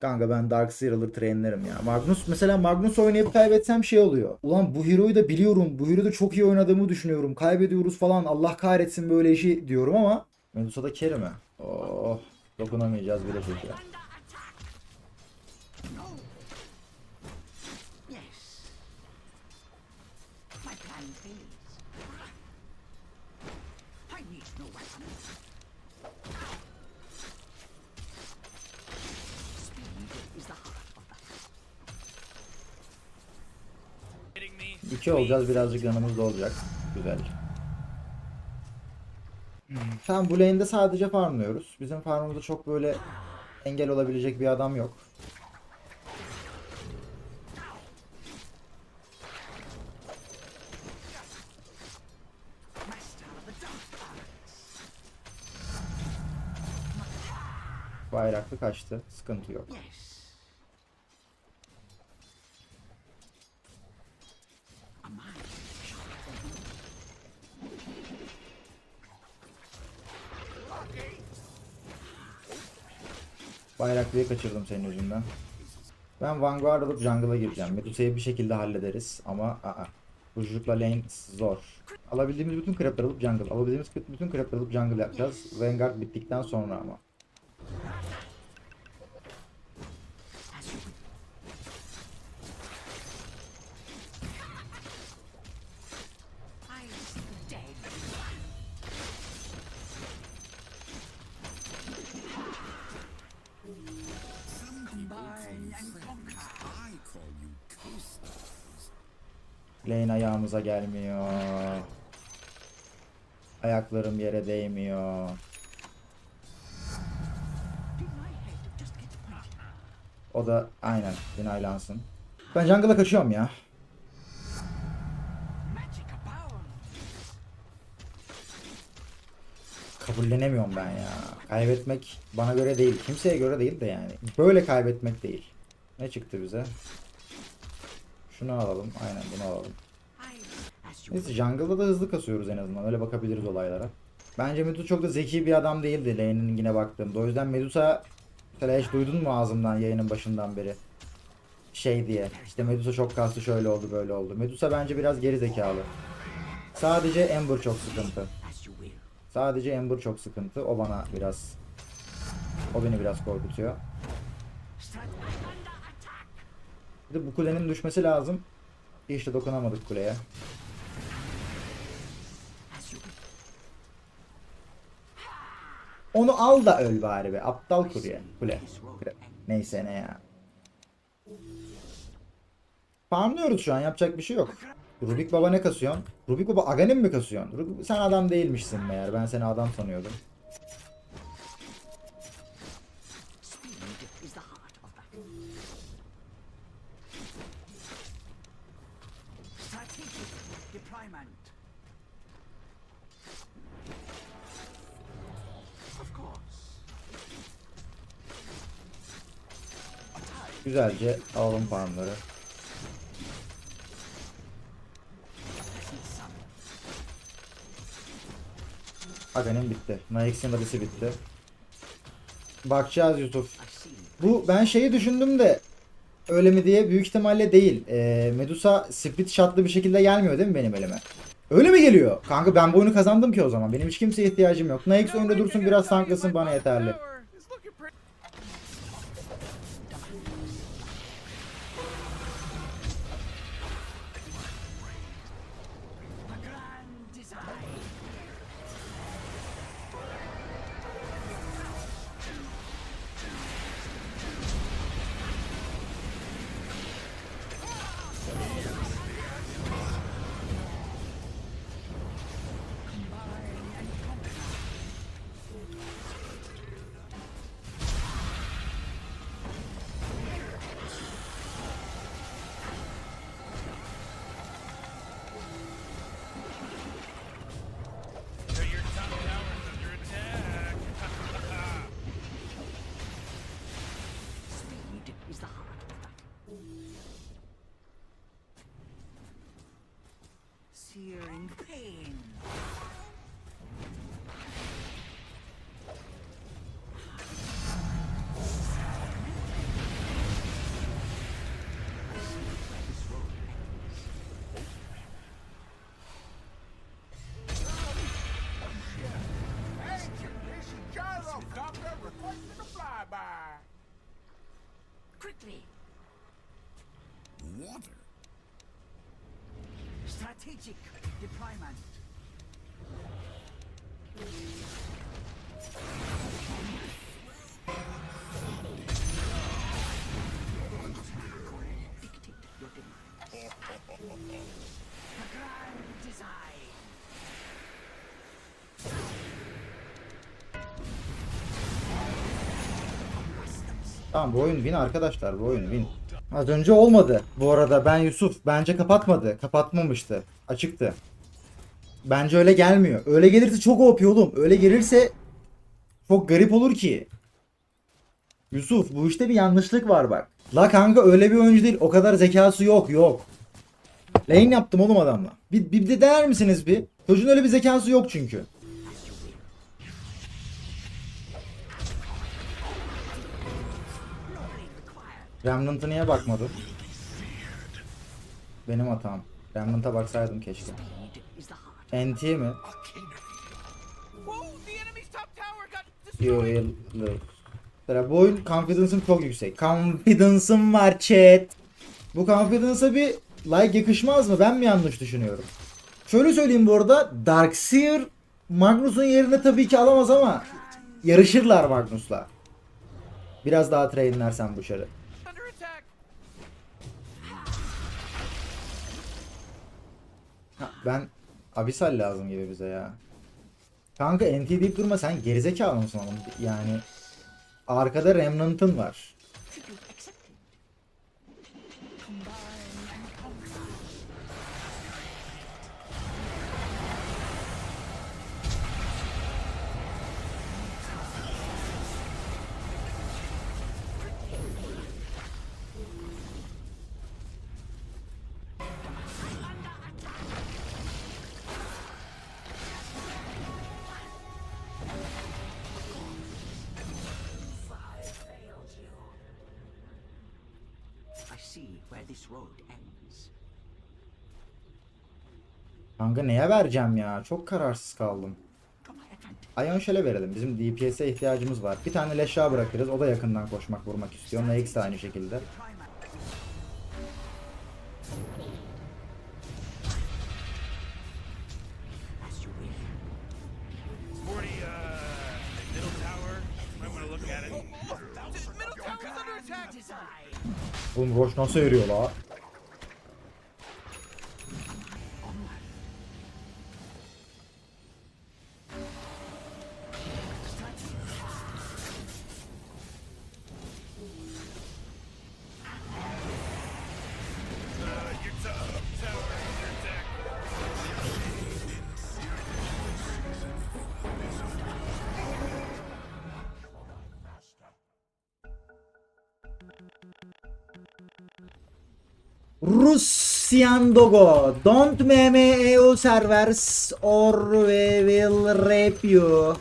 Kanka ben Dark Zeal'ı trainlerim ya. Magnus mesela Magnus oynayıp kaybetsem şey oluyor. Ulan bu hero'yu da biliyorum. Bu hero'yu da çok iyi oynadığımı düşünüyorum. Kaybediyoruz falan. Allah kahretsin böyle işi diyorum ama Medusa da mi? Oh, dokunamayacağız bile çocuğa. İki olacağız birazcık yanımız da olacak. Güzel. Tamam bu lane'de sadece farmlıyoruz. Bizim farmımızda çok böyle engel olabilecek bir adam yok. Bayraklı kaçtı. Sıkıntı yok. Bayraklıyı kaçırdım senin yüzünden. Ben Vanguard alıp jungle'a gireceğim. Medusa'yı bir şekilde hallederiz ama aa. Bu çocukla lane zor. Alabildiğimiz bütün crap'ları alıp jungle. Alabildiğimiz bütün crap'ları alıp jungle yapacağız. Vanguard bittikten sonra ama. Lane ayağımıza gelmiyor. Ayaklarım yere değmiyor. O da aynen dinaylansın. Ben jungle'a kaçıyorum ya. Kabullenemiyorum ben ya. Kaybetmek bana göre değil. Kimseye göre değil de yani. Böyle kaybetmek değil. Ne çıktı bize? Şunu alalım. Aynen bunu alalım. Neyse jungle'da da hızlı kasıyoruz en azından. Öyle bakabiliriz olaylara. Bence Medusa çok da zeki bir adam değildi lane'in yine baktığımda. O yüzden Medusa mesela hiç duydun mu ağzımdan yayının başından beri? Şey diye. İşte Medusa çok kastı şöyle oldu böyle oldu. Medusa bence biraz geri zekalı. Sadece Ember çok sıkıntı. Sadece Ember çok sıkıntı. O bana biraz o beni biraz korkutuyor. Bir de bu kulenin düşmesi lazım. İşte dokunamadık kuleye. Onu al da öl bari be. Aptal. Kule. Kule. Neyse ne ya. Farmlıyoruz şu an. Yapacak bir şey yok. Rubik Baba ne kasıyorsun? Rubik Baba Aghanim mi kasıyorsun? Rubik- Sen adam değilmişsin meğer. Ben seni adam sanıyordum. Güzelce alalım farmları. Aghanim bitti. Naex'in adresi bitti. Bakacağız Yusuf. Bu ben şeyi düşündüm de öyle mi diye büyük ihtimalle değil. Ee, Medusa split shotlı bir şekilde gelmiyor değil mi benim elime? Öyle mi geliyor? Kanka ben bu oyunu kazandım ki o zaman. Benim hiç kimseye ihtiyacım yok. Naix önde dursun biraz tanklasın bana yeterli. Strategic deployment. Tamam bu oyun win arkadaşlar bu oyun win. Az önce olmadı. Bu arada ben Yusuf bence kapatmadı. Kapatmamıştı. Açıktı. Bence öyle gelmiyor. Öyle gelirse çok OP oğlum. Öyle gelirse çok garip olur ki. Yusuf bu işte bir yanlışlık var bak. La kanka öyle bir oyuncu değil. O kadar zekası yok yok. Lane yaptım oğlum adamla. Bir, bir de der misiniz bir? Çocuğun öyle bir zekası yok çünkü. Remnant'a niye bakmadım? Benim hatam. Remnant'a baksaydım keşke. NT mi? Yıllı. Mesela bu oyun confidence'ım çok yüksek. Confidence'ım var chat. Bu confidence'a bir like yakışmaz mı? Ben mi yanlış düşünüyorum? Şöyle söyleyeyim bu arada. Darkseer Magnus'un yerine tabii ki alamaz ama yarışırlar Magnus'la. Biraz daha trainlersen bu şarı. Ben Abyssal lazım gibi bize ya. Kanka NT deyip durma sen gerizekalı mısın oğlum? Yani arkada Remnant'ın var. Kanka neye vereceğim ya? Çok kararsız kaldım. Ion Shell'e verelim. Bizim DPS'e ihtiyacımız var. Bir tane leşa bırakırız. O da yakından koşmak vurmak istiyor. Nax de aynı şekilde. Oğlum Roş nasıl yürüyor la? Russian Dogo. Don't meme EU servers or we will rape you.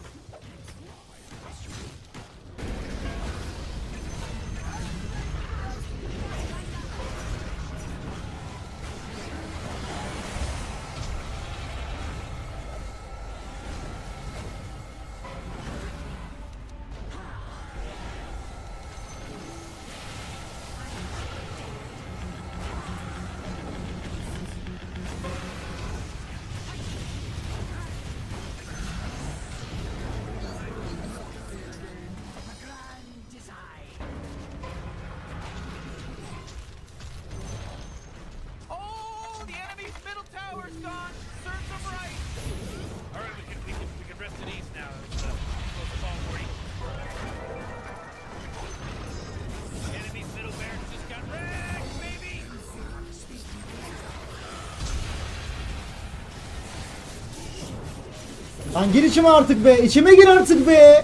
Lan gir içime artık be. İçime gir artık be.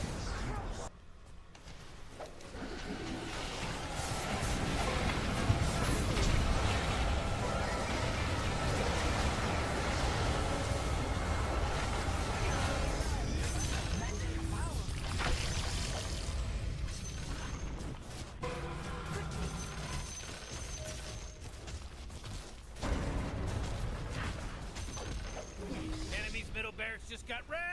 Got wrecked,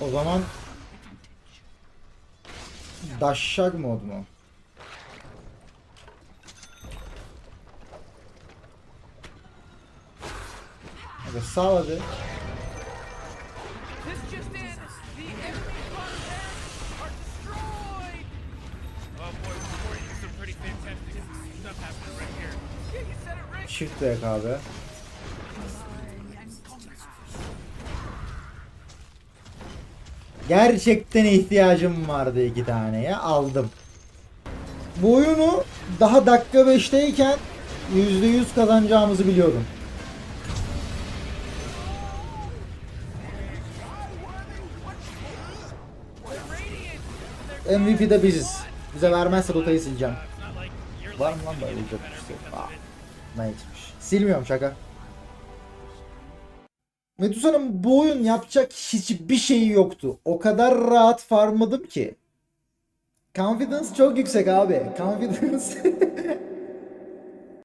O zaman Daşşak mod mu? Hadi sağ hadi. This just in. Gerçekten ihtiyacım vardı iki taneye. Aldım. Bu oyunu daha dakika 5'teyken %100 kazanacağımızı biliyordum. MVP de biziz. Bize vermezse rotayı sileceğim. Var mı lan böyle bir şey? Aa, ne etmiş. Silmiyorum şaka. Medusa'nın bu oyun yapacak hiçbir şeyi yoktu. O kadar rahat farmladım ki. Confidence çok yüksek abi. Confidence